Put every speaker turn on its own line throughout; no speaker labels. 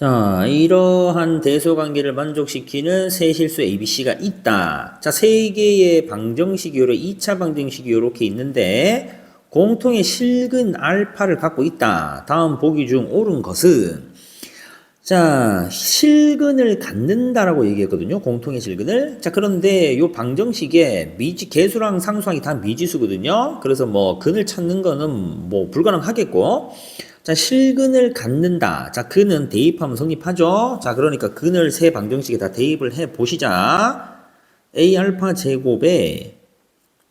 자, 이러한 대소관계를 만족시키는 세 실수 ABC가 있다. 자, 세 개의 방정식 이 요로 2차 방정식이 이렇게 있는데 공통의 실근 알파를 갖고 있다. 다음 보기 중 옳은 것은 자, 실근을 갖는다라고 얘기했거든요. 공통의 실근을. 자, 그런데 요 방정식에 미지, 개수랑 상수항이 다 미지수거든요. 그래서 뭐 근을 찾는 거는 뭐 불가능하겠고. 자, 실근을 갖는다. 자, 근은 대입하면 성립하죠. 자, 그러니까 근을 세 방정식에 다 대입을 해 보시자. a 알파 제곱에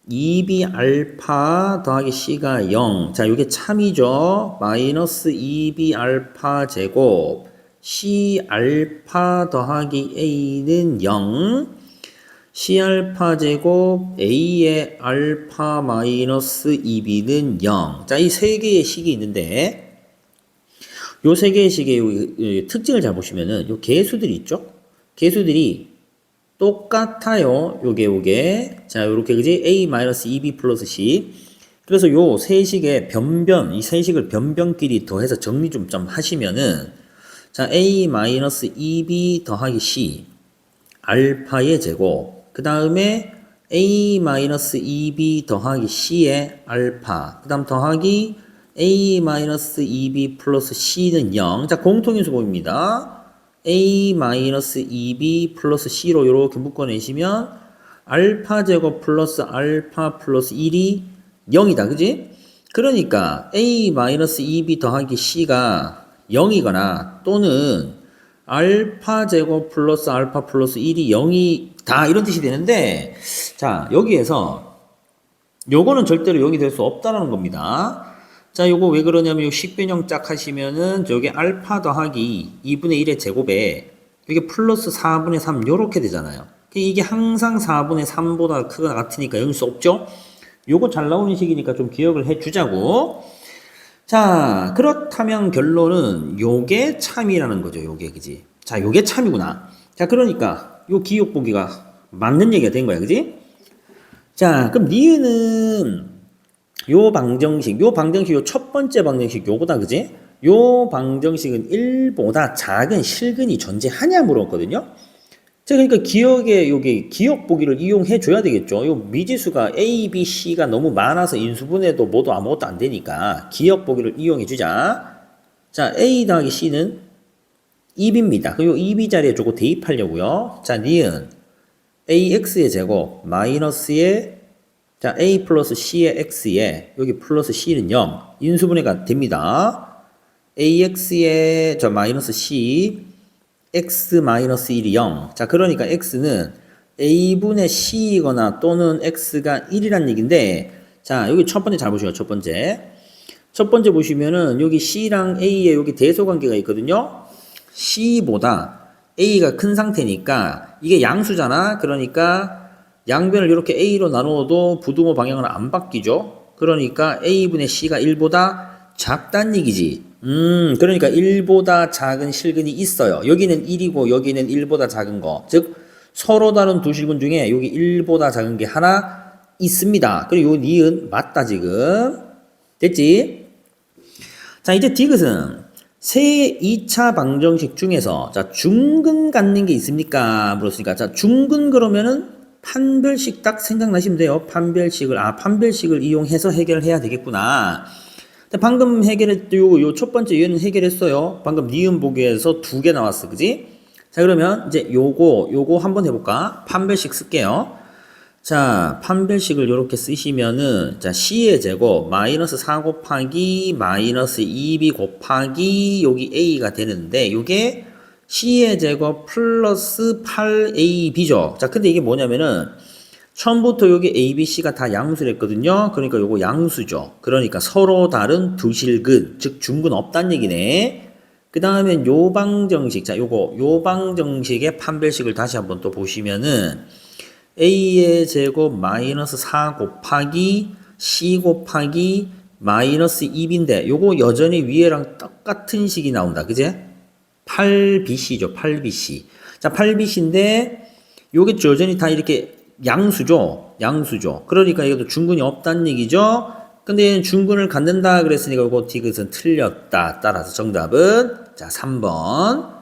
2b 알파 더하기 c가 0. 자, 이게 참이죠. 마이너스 2b 알파 제곱 c 알파 더하기 a는 0. c 알파 제곱 a의 알파 마이너스 2b는 0. 자, 이 세 개의 식이 있는데 요 세 개의 요 특징을 잘 보시면은 요 개수들이 있죠? 개수들이 똑같아요. 요게 요게. 자, 요렇게 그지? a 마이너스 2b 플러스 c. 그래서 요 세 식의 변변, 이 세 식을 변변끼리 더해서 정리 좀 좀 하시면은 자, a 마이너스 2b 더하기 c 알파의 제곱. 그 다음에 a 마이너스 2b 더하기 c의 알파. 그 다음 더하기 a 마이너스 2b 플러스 c는 0. 자, 공통인수 보입니다. a 마이너스 2b 플러스 c로 이렇게 묶어내시면 알파 제곱 플러스 알파 플러스 1이 0이다. 그지? 그러니까 a 마이너스 2b 더하기 c가 0이거나 또는 알파 제곱 플러스 알파 플러스 1이 0이다 이런 뜻이 되는데 자 여기에서 요거는 절대로 0이 될 수 없다라는 겁니다. 자, 요거 왜 그러냐면 요 식변형 짝 하시면은 저기 알파 더하기 2분의 1의 제곱에 이게 플러스 4분의 3 요렇게 되잖아요. 이게 항상 4분의 3보다 크거나 같으니까 0일 수 없죠? 요거 잘 나오는 식이니까 좀 기억을 해 주자고. 자, 그렇다면 결론은 요게 참이라는 거죠. 요게 그지? 자, 요게 참이구나. 자, 그러니까 요 기억 보기가 맞는 얘기가 된 거야. 그지? 자, 그럼 니은은 요 방정식, 요 방정식, 요 첫 번째 방정식 요거다, 그지? 요 방정식은 1보다 작은 실근이 존재하냐 물었거든요. 자, 그러니까 기억에 여기 기억 보기를 이용해 줘야 되겠죠. 요 미지수가 A, B, C가 너무 많아서 인수분해도 모두 아무것도 안 되니까 기억 보기를 이용해 주자. 자, A 더하기 C는 2B입니다. 그리고 2B 자리에 조금 대입하려고요. 자, 니은 AX의 제곱 마이너스의 자, a 플러스 c의 x에 여기 플러스 c는 0. 인수분해가 됩니다. ax의 저 마이너스 c x 마이너스 1이 0. 자, 그러니까 x는 a분의 c이거나 또는 x가 1이란 얘기인데 자, 여기 첫 번째 잘 보시죠. 첫 번째. 첫 번째 보시면은 여기 c랑 a에 여기 대소 관계가 있거든요. c보다 a가 큰 상태니까 이게 양수잖아. 그러니까 양변을 이렇게 A로 나누어도 부등호 방향은 안 바뀌죠. 그러니까 A분의 C가 1보다 작단 얘기지. 음, 그러니까 1보다 작은 실근이 있어요. 여기는 1이고 여기는 1보다 작은 거. 즉, 서로 다른 두 실근 중에 여기 1보다 작은 게 하나 있습니다. 그리고 요 니은 맞다, 지금. 됐지? 자, 이제 디귿은 세 2차 방정식 중에서 자, 중근 갖는 게 있습니까? 물었으니까. 자, 중근 그러면은 판별식 딱 생각나시면 돼요. 판별식을 아 판별식을 이용해서 해결해야 되겠구나. 방금 해결했죠. 요첫 번째 얘는 해결했어요. 방금 니은 보기에서 두 개 나왔어, 그지? 자 그러면 이제 요거 요거 한번 해볼까? 판별식 쓸게요. 자 판별식을 이렇게 쓰시면은 자 c의 제곱 마이너스 4 곱하기 마이너스 2b 곱하기 여기 a가 되는데 요게 C의 제곱 플러스 8AB죠. 자, 근데 이게 뭐냐면은 처음부터 여기 ABC가 다 양수랬거든요. 그러니까 요거 양수죠. 그러니까 서로 다른 두 실근, 즉 중근 없단 얘기네. 그 다음에 요 방정식, 자, 요거 요 방정식의 판별식을 다시 한번 또 보시면은 A의 제곱 마이너스 4 곱하기 C 곱하기 마이너스 2B인데 요거 여전히 위에랑 똑같은 식이 나온다. 그제? 8BC죠. 8BC. 자, 8BC인데 요게 여전히 다 이렇게 양수죠. 양수죠. 그러니까 이것도 중근이 없다는 얘기죠. 근데 중근을 갖는다 그랬으니까 요거 디귿은 틀렸다. 따라서 정답은 자, 3번.